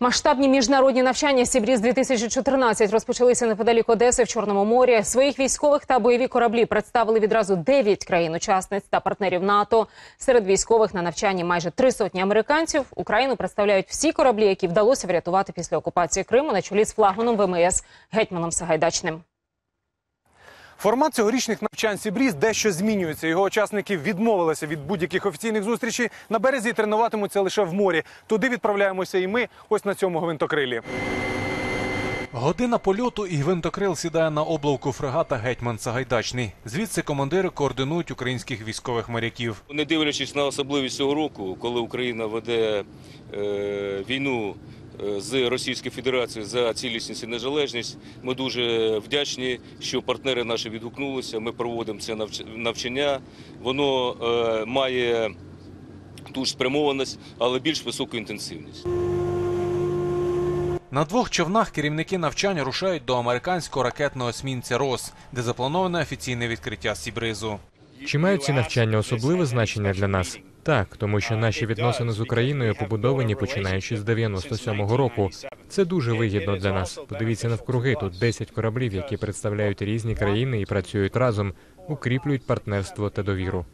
Масштабні міжнародні навчання Сібріз 2014 розпочалися неподалік Одеси в Чорному морі. Своїх військових та бойові кораблі представили відразу 9 країн-учасниць та партнерів НАТО. Серед військових на навчанні майже три сотні американців. Україну представляють всі кораблі, які вдалося врятувати після окупації Криму на чолі з флагманом ВМС Гетьманом Сагайдачним. Формат цьогорічних навчань Сібріз дещо змінюється. Його учасники відмовилися від будь-яких офіційних зустрічей. На березі тренуватимуться лише в морі. Туди відправляємося і ми ось на цьому гвинтокрилі. Година польоту і гвинтокрил сідає на облавку фрегата Гетьман Сагайдачний. Звідси командири координують українських військових моряків. Не дивлячись на особливість цього року, коли Україна веде е, війну з Російською Федерацією за цілісність і незалежність, ми дуже вдячні, що партнери наші відгукнулися. Ми проводимо це навчання. Воно е, має ту ж спрямованість, але більш високу інтенсивність. На двох човнах керівники навчань рушають до американського ракетного есмінця Рос, де заплановане офіційне відкриття Сібризу. Чи мають ці навчання особливе значення для нас? Так, тому що наші відносини з Україною побудовані починаючи з 97-го року. Це дуже вигідно для нас. Подивіться навкруги. Тут 10 кораблів, які представляють різні країни і працюють разом, укріплюють партнерство та довіру.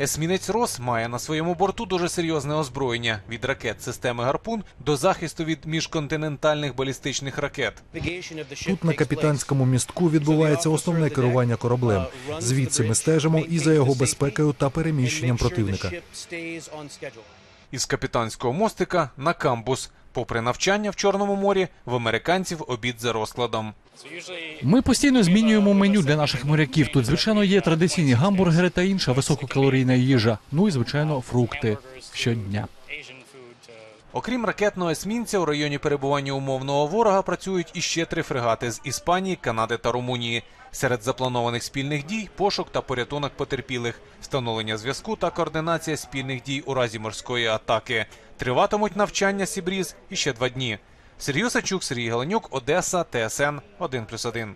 Есмінець Рос має на своєму борту дуже серйозне озброєння від ракет системи гарпун до захисту від міжконтинентальних балістичних ракет. Тут на капітанському містку відбувається основне керування кораблем. Звідси ми стежимо і за його безпекою та переміщенням противника. Із капітанського мостика на камбус. Попри навчання в Чорному морі, в американців обід за розкладом. Ми постійно змінюємо меню для наших моряків. Тут, звичайно, є традиційні гамбургери та інша висококалорійна їжа. Ну і звичайно, фрукти щодня. Окрім ракетного есмінця, у районі перебування умовного ворога працюють іще три фрегати з Іспанії, Канади та Румунії. Серед запланованих спільних дій пошук та порятунок потерпілих, встановлення зв'язку та координація спільних дій у разі морської атаки. Триватимуть навчання Сібріз іще два дні. Сергій Сачук, Сергій Галенюк, Одеса, ТСН 1+,1.